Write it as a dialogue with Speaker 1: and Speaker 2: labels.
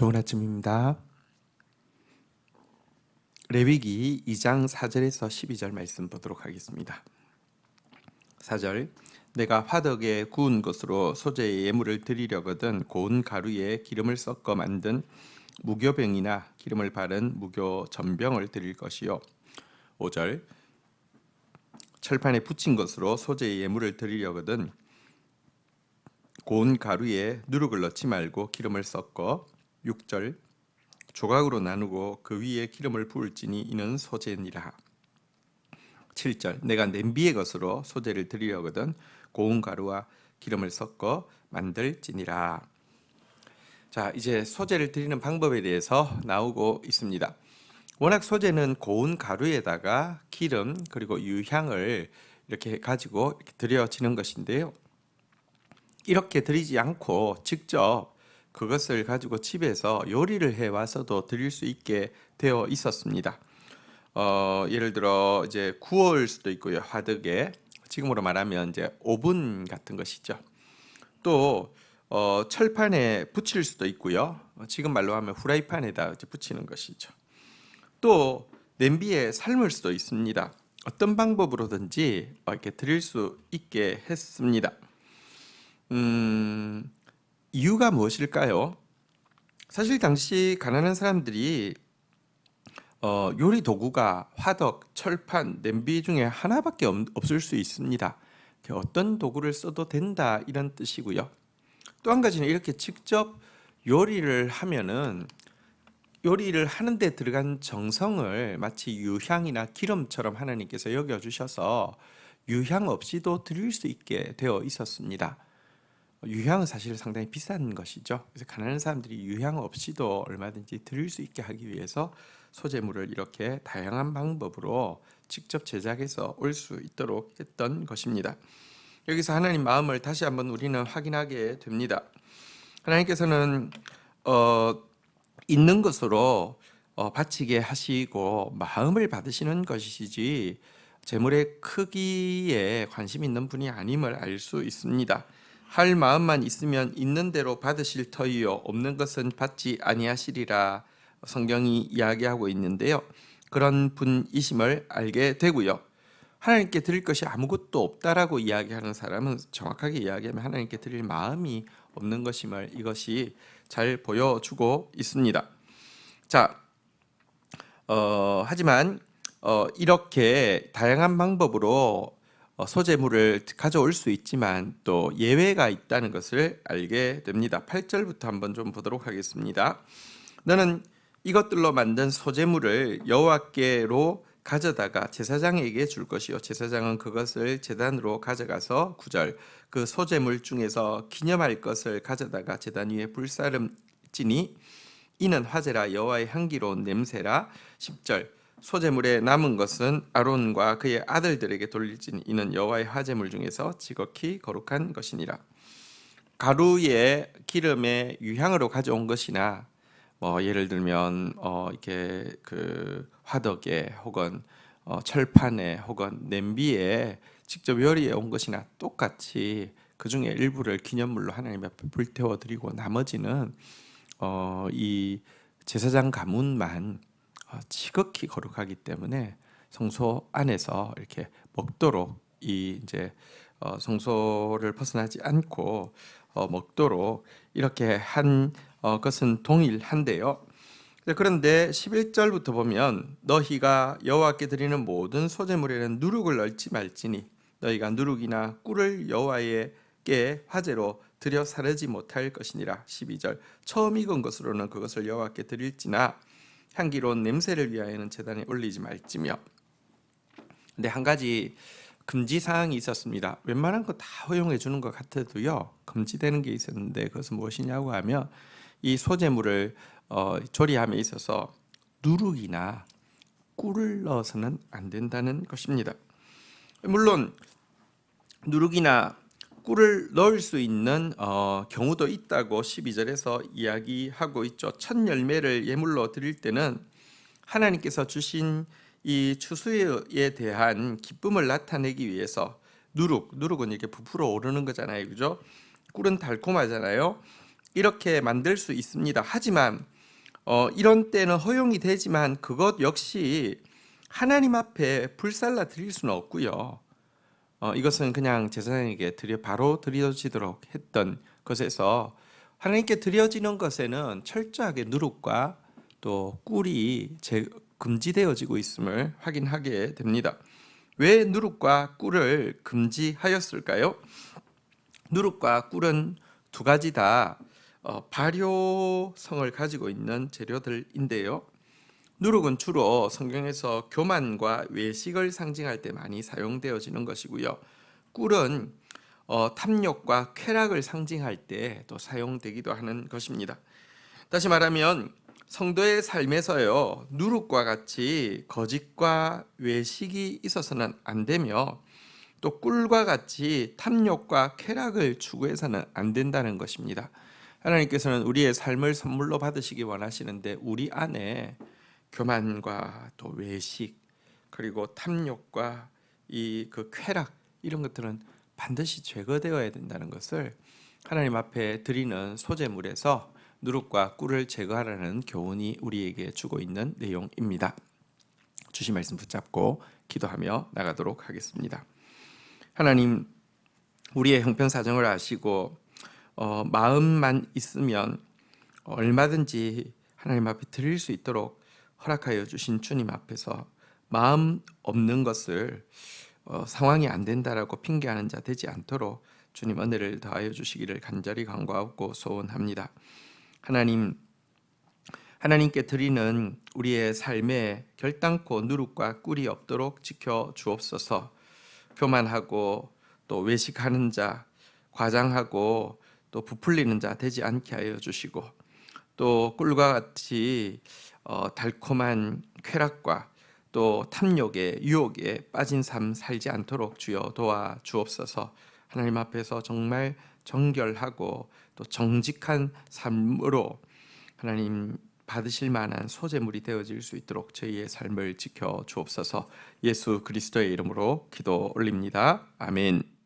Speaker 1: 좋은 아침입니다. 레위기 2장 4절에서 12절 말씀 보도록 하겠습니다. 4절 내가 화덕에 구운 것으로 소재의 예물을 드리려거든 고운 가루에 기름을 섞어 만든 무교병이나 기름을 바른 무교 전병을 드릴 것이요 5절 철판에 붙인 것으로 소재의 예물을 드리려거든 고운 가루에 누룩을 넣지 말고 기름을 섞어 6절 조각으로 나누고 그 위에 기름을 부을지니 이는 소재니라. 7절 내가 냄비의 것으로 소재를 드리려거든 고운 가루와 기름을 섞어 만들지니라. 자 이제 소재를 드리는 방법에 대해서 나오고 있습니다. 워낙 소재는 고운 가루에다가 기름 그리고 유향을 이렇게 가지고 이렇게 드려지는 것인데요. 이렇게 드리지 않고 직접 그것을 가지고 집에서 요리를 해 와서도 드릴 수 있게 되어 있었습니다. 어, 예를 들어 이제 구울 수도 있고요. 화덕에 지금으로 말하면 이제 오븐 같은 것이죠. 또 어, 철판에 붙일 수도 있고요. 어, 지금 말로 하면 후라이팬에다 붙이는 것이죠. 또 냄비에 삶을 수도 있습니다. 어떤 방법으로든지 이렇게 드릴 수 있게 했습니다. 음, 이유가 무엇일까요? 사실 당시 가난한 사람들이 어, 요리 도구가 화덕, 철판, 냄비 중에 하나밖에 없, 없을 수 있습니다. 어떤 도구를 써도 된다 이런 뜻이고요. 또 한 가지는 이렇게 직접 요리를 하면은 요리를 하는데 들어간 정성을 마치 유향이나 기름처럼 하나님께서 여겨 주셔서 유향 없이도 드릴 수 있게 되어 있었습니다. 유향은 사실 상당히 비싼 것이죠. 그래서 가난한 사람들이 유향 없이도 얼마든지 드릴 수 있게 하기 위해서 소재물을 이렇게 다양한 방법으로 직접 제작해서 올 수 있도록 했던 것입니다. 여기서 하나님 마음을 다시 한번 우리는 확인하게 됩니다. 하나님께서는 어, 있는 것으로 어, 바치게 하시고 마음을 받으시는 것이지 재물의 크기에 관심 있는 분이 아님을 알 수 있습니다. 할 마음만 있으면 있는 대로 받으실 터이요 없는 것은 받지 아니하시리라 성경이 이야기하고 있는데요. 그런 분이심을 알게 되고요. 하나님께 드릴 것이 아무것도 없다라고 이야기하는 사람은 정확하게 이야기하면 하나님께 드릴 마음이 없는 것임을 이것이 잘 보여주고 있습니다. 자, 어, 하지만 어, 이렇게 다양한 방법으로 어, 소재물을 가져올 수 있지만 또 예외가 있다는 것을 알게 됩니다. 8절부터 한번 좀 보도록 하겠습니다. 너는 이것들로 만든 소재물을 여호와께로 가져다가 제사장에게 줄 것이요 제사장은 그것을 제단으로 가져가서 9절 그 소재물 중에서 기념할 것을 가져다가 제단 위에 불사름지니 이는 화제라 여호와의 향기로운 냄새라 10절 소재물에 남은 것은 아론과 그의 아들들에게 돌릴지니 이는 여호와의 화제물 중에서 지극히 거룩한 것이니라. 가루에 기름에 유향으로 가져온 것이나 뭐 예를 들면 어 이렇게 그 화덕에 혹은 어 철판에 혹은 냄비에 직접 요리해 온 것이나 똑같이 그 중에 일부를 기념물로 하나님 앞에 불태워 드리고 나머지는 어이 제사장 가문만 어, 지극히 거룩하기 때문에 성소 안에서 이렇게 먹도록 이 이제 어, 성소를 벗어나지 않고 어, 먹도록 이렇게 한 것은 동일한데요. 그런데 11절부터 보면 너희가 여호와께 드리는 모든 소재물에는 누룩을 넣지 말지니 너희가 누룩이나 꿀을 여호와에게 화제로 드려 사르지 못할 것이니라 12절 처음 익은 것으로는 그것을 여호와께 드릴지나 향기로운 냄새를 위하여는 재단에 올리지 말지며. 근데 한 가지 금지 사항이 있었습니다. 웬만한 거 다 허용해 주는 것 같아도요 금지되는 게 있었는데 그것은 무엇이냐고 하면 이 소재물을 어, 조리함에 있어서 누룩이나 꿀을 넣어서는 안 된다는 것입니다. 물론 누룩이나 꿀을 넣을 수 있는 어, 경우도 있다고 12절에서 이야기하고 있죠. 첫 열매를 예물로 드릴 때는 하나님께서 주신 이 추수에 대한 기쁨을 나타내기 위해서 누룩, 누룩은 이렇게 부풀어 오르는 거잖아요. 그죠? 꿀은 달콤하잖아요. 이렇게 만들 수 있습니다. 하지만 어, 이런 때는 허용이 되지만 그것 역시 하나님 앞에 불살라 드릴 수는 없고요. 어, 이것은 그냥 제사장에게 드려 바로 드려지도록 했던 것에서 하나님께 드려지는 것에는 철저하게 누룩과 또 꿀이 제, 금지되어지고 있음을 확인하게 됩니다. 왜 누룩과 꿀을 금지하였을까요? 누룩과 꿀은 두 가지 다 어, 발효성을 가지고 있는 재료들인데요. 누룩은 주로 성경에서 교만과 외식을 상징할 때 많이 사용되어지는 것이고요. 꿀은 어, 탐욕과 쾌락을 상징할 때 또 사용되기도 하는 것입니다. 다시 말하면 성도의 삶에서요 누룩과 같이 거짓과 외식이 있어서는 안 되며 또 꿀과 같이 탐욕과 쾌락을 추구해서는 안 된다는 것입니다. 하나님께서는 우리의 삶을 선물로 받으시기 원하시는데 우리 안에 교만과 또 외식 그리고 탐욕과 이 그 쾌락 이런 것들은 반드시 제거되어야 된다는 것을 하나님 앞에 드리는 소재물에서 누룩과 꿀을 제거하라는 교훈이 우리에게 주고 있는 내용입니다. 주신 말씀 붙잡고 기도하며 나가도록 하겠습니다. 하나님 우리의 형편 사정을 아시고 어, 마음만 있으면 얼마든지 하나님 앞에 드릴 수 있도록 허락하여 주신 주님 앞에서 마음 없는 것을 어, 상황이 안 된다라고 핑계하는 자 되지 않도록 주님 은혜를 더하여 주시기를 간절히 간구하고 소원합니다. 하나님 하나님께 드리는 우리의 삶에 결단코 누룩과 꿀이 없도록 지켜 주옵소서. 교만하고 또 외식하는 자, 과장하고 또 부풀리는 자 되지 않게 하여 주시고 또 꿀과 같이 어, 달콤한 쾌락과 또 탐욕의 유혹에 빠진 삶 살지 않도록 주여 도와 주옵소서. 하나님 앞에서 정말 정결하고 또 정직한 삶으로 하나님 받으실 만한 소재물이 되어질 수 있도록 저희의 삶을 지켜 주옵소서. 예수 그리스도의 이름으로 기도 올립니다. 아멘.